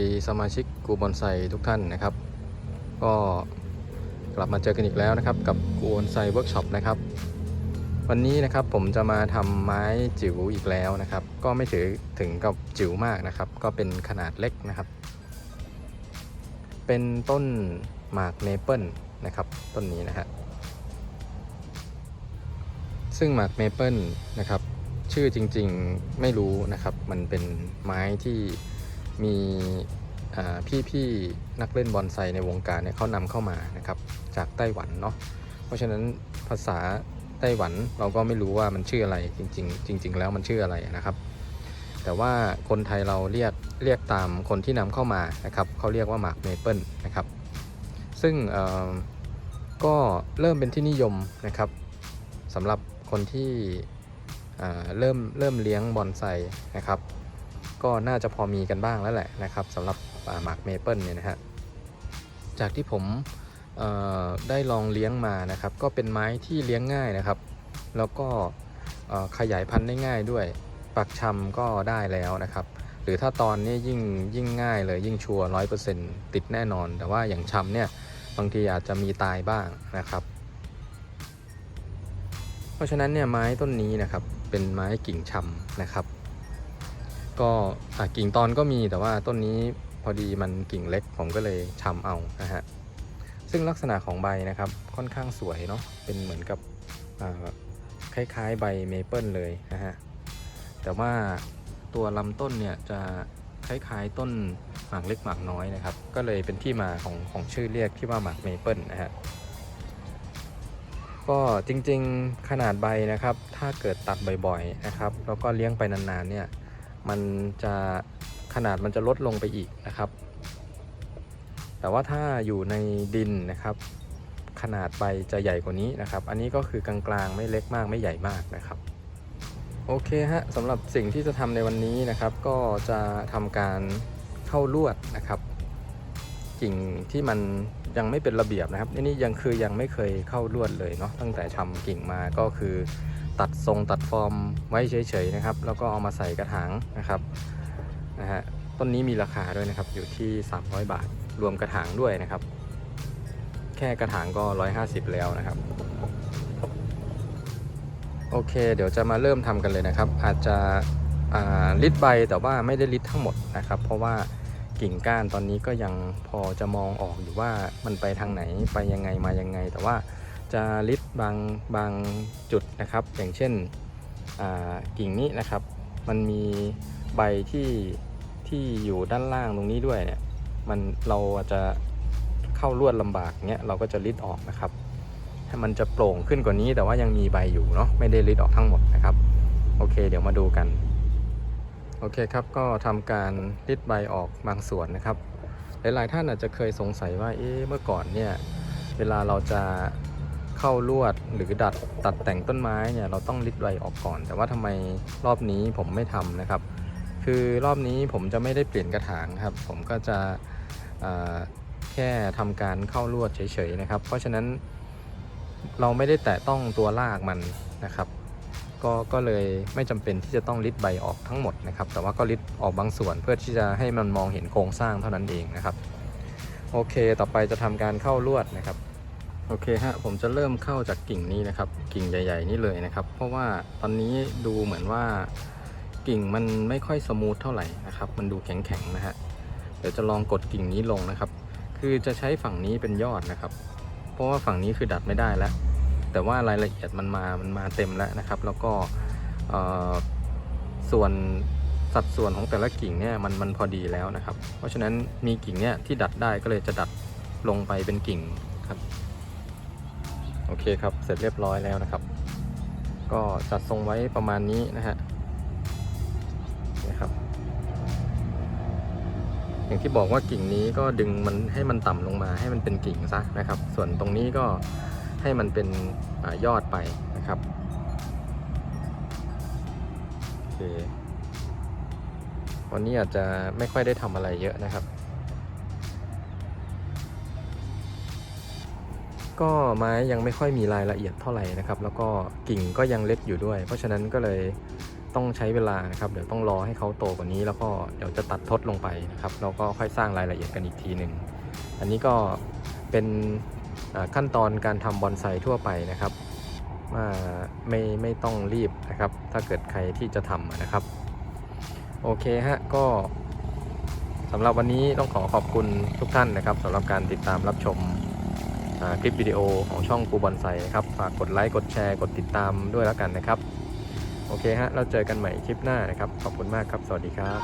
ดีสมาชิกกูบอนไซทุกท่านนะครับ ก็กลับมาเจอกันอีกแล้วนะครับ กับกูบอนไซเวิร์กช็อปนะครับ วันนี้นะครับผมจะมาทำไม้จิ๋วอีกแล้วนะครับ ก็ไม่ถือถึงกับจิ๋วมากนะครับ ก็เป็นขนาดเล็กนะครับ เป็นต้นหมากเมเปิลนะครับต้นนี้นะฮะซึ่งหมากเมเปิลนะครับชื่อจริงๆไม่รู้นะครับ มันเป็นไม้ที่ มีพี่ๆนักเล่นบอนไซในวงการเนี่ยเขานำเข้ามานะครับจากไต้หวันเนาะเพราะฉะนั้นภาษาไต้หวันเราก็ไม่รู้ว่ามันชื่ออะไรจริง ๆ จริง ๆ แล้วมันชื่ออะไรนะครับ แต่ว่าคนไทยเราเรียกเรียกตามคนที่นำเข้ามานะครับเขาเรียกว่าหมากเมเปิลนะครับซึ่งก็เริ่มเป็นที่นิยมนะครับสำหรับคนที่เริ่มเริ่มเลี้ยงบอนไซนะครับ ก็น่าจะพอมีกันบ้างแล้วแหละนะครับสำหรับหมากเมเปิลเนี่ยนะฮะจากที่ผมได้ลองเลี้ยงมานะครับ ก็เป็นไม้ที่เลี้ยงง่ายนะครับ แล้วก็ขยายพันธุ์ได้ง่ายด้วย ปักชำก็ได้แล้วนะครับ หรือถ้าตอนนี้ยิ่งยิ่งง่ายเลยยิ่งชัวร้อยเปอร์เซ็นต์ติดแน่นอน แต่ว่าอย่างชำเนี่ยบางทีอาจจะมีตายบ้างนะครับ เพราะฉะนั้นเนี่ยไม้ต้นนี้นะครับเป็นไม้กิ่งชำนะครับ ก็กิ่งตอนก็มีแต่ว่าต้นนี้พอดีมันกิ่งเล็กผมก็เลยชำเอานะฮะซึ่งลักษณะของใบนะครับค่อนข้างสวยเนาะเป็นเหมือนกับคล้ายๆ ใบเมเปิลเลยนะฮะแต่ว่าตัวลำต้นเนี่ยจะคล้ายๆต้นหมากเล็กหมากน้อยนะครับ ก็เลยเป็นที่มาของของชื่อเรียกที่ว่าหมากเมเปิลนะฮะก็จริงๆขนาดใบนะครับ ถ้าเกิดตัดบ่อยๆนะครับ แล้วก็เลี้ยงไปนานๆเนี่ย มันจะขนาดมันจะลดลงไปอีกนะครับ แต่ว่าถ้าอยู่ในดินนะครับ ขนาดใบจะใหญ่กว่านี้นะครับ อันนี้ก็คือกลางๆไม่เล็กมากไม่ใหญ่มากนะครับโอเคฮะสำหรับสิ่งที่จะทำในวันนี้นะครับ ก็จะทำการเข้าลวดนะครับ กิ่งที่มันยังไม่เป็นระเบียบนะครับอันนี่ยังคือยังไม่เคยเข้าลวดเลยเนาะตั้งแต่ทำกิ่งมาก็คือ ตัดทรงตัดฟอร์มไว้เฉยๆนะครับ แล้วก็เอามาใส่กระถางนะครับนะฮะต้นนี้มีราคาด้วยนะครับอยู่ที่ 300 บาท รวมกระถางด้วยนะครับ แค่กระถางก็ 150 แล้วนะครับโอเค เดี๋ยวจะมาเริ่มทำกันเลยนะครับ อาจจะอ่าลิดใบแต่ว่าไม่ได้ลิดทั้งหมดนะครับ เพราะว่ากิ่งก้านตอนนี้ก็ยังพอจะมองออกอยู่ว่ามันไปทางไหนไปยังไงมายังไง แต่ว่า จะลิดบางบางจุดนะครับ อย่างเช่นกิ่งนี้นะครับ มันมีใบที่ที่อยู่ด้านล่างตรงนี้ด้วยเนี่ยมันเราอาจจะเข้าลวดลำบากเงี้ยเราก็จะลิดออกนะครับ ให้มันจะโปร่งขึ้นกว่านี้แต่ว่ายังมีใบอยู่เนาะไม่ได้ริดออกทั้งหมดนะครับ โอเค เดี๋ยวมาดูกัน โอเคครับก็ทำการริดใบออกบางส่วนนะครับ หลายๆท่านอาจจะเคยสงสัยว่าเอ๊ะเมื่อก่อนเนี่ยเวลาเราจะ เข้าลวดหรือดัดตัดแต่งต้นไม้เนี่ยเราต้องริดใบออกก่อน แต่ว่าทำไมรอบนี้ผมไม่ทำนะครับ คือรอบนี้ผมจะไม่ได้เปลี่ยนกระถางครับ ผมก็จะแค่ทำการเข้าลวดเฉยๆนะครับ เพราะฉะนั้นเราไม่ได้แตะต้องตัวรากมันนะครับก็ก็เลยไม่จำเป็นที่จะต้องริดใบออกทั้งหมดนะครับ แต่ว่าก็ริดออกบางส่วนเพื่อที่จะให้มันมองเห็นโครงสร้างเท่านั้นเองนะครับ โอเค ต่อไปจะทำการเข้าลวดนะครับ โอเคฮะผมจะเริ่มเข้าจากกิ่งนี้นะครับ กิ่งใหญ่ ๆ นี่เลยนะครับ เพราะว่าตอนนี้ดูเหมือนว่ากิ่งมันไม่ค่อยสมูทเท่าไหร่นะครับ มันดูแข็งๆนะฮะเดี๋ยวจะลองกดกิ่งนี้ลงนะครับ คือจะใช้ฝั่งนี้เป็นยอดนะครับ เพราะว่าฝั่งนี้คือดัดไม่ได้แล้ว แต่ว่ารายละเอียดมันมามันมาเต็มแล้วนะครับ แล้วก็ส่วนสัดส่วนของแต่ละกิ่งเนี่ยมันมันพอดีแล้วนะครับ เพราะฉะนั้นมีกิ่งเนี่ยที่ดัดได้ก็เลยจะดัดลงไปเป็นกิ่งครับ โอเคครับ เสร็จเรียบร้อยแล้วนะครับ ก็จัดทรงไว้ประมาณนี้นะฮะนี่ครับ อย่างที่บอกว่ากิ่งนี้ก็ดึงมันให้มันต่ำลงมาให้มันเป็นกิ่งซะนะครับ ส่วนตรงนี้ก็ให้มันเป็นอยอดไปนะครับโอเควันนี้อาจจะไม่ค่อยได้ทำอะไรเยอะนะครับ ก็ไม้ยังไม่ค่อยมีรายละเอียดเท่าไหร่นะครับ แล้วก็กิ่งก็ยังเล็กอยู่ด้วย เพราะฉะนั้นก็เลยต้องใช้เวลานะครับ เดี๋ยวต้องรอให้เขาโตกว่านี้ แล้วก็เดี๋ยวจะตัดทดลงไปนะครับแล้วก็ค่อยสร้างรายละเอียดกันอีกทีหนึ่งอันนี้ก็เป็นขั้นตอนการทำบอนไซทั่วไปนะครับไม่ไม่ต้องรีบนะครับ ถ้าเกิดใครที่จะทำนะครับ โอเคฮะก็สำหรับวันนี้ต้องขอขอบคุณทุกท่านนะครับสำหรับการติดตามรับชม คลิปวิดีโอของช่องปูบอนไซนะครับ ฝากกดไลค์ กดแชร์ กดติดตามด้วยแล้วกันนะครับ โอเคฮะ เราเจอกันใหม่คลิปหน้านะครับ ขอบคุณมากครับ สวัสดีครับ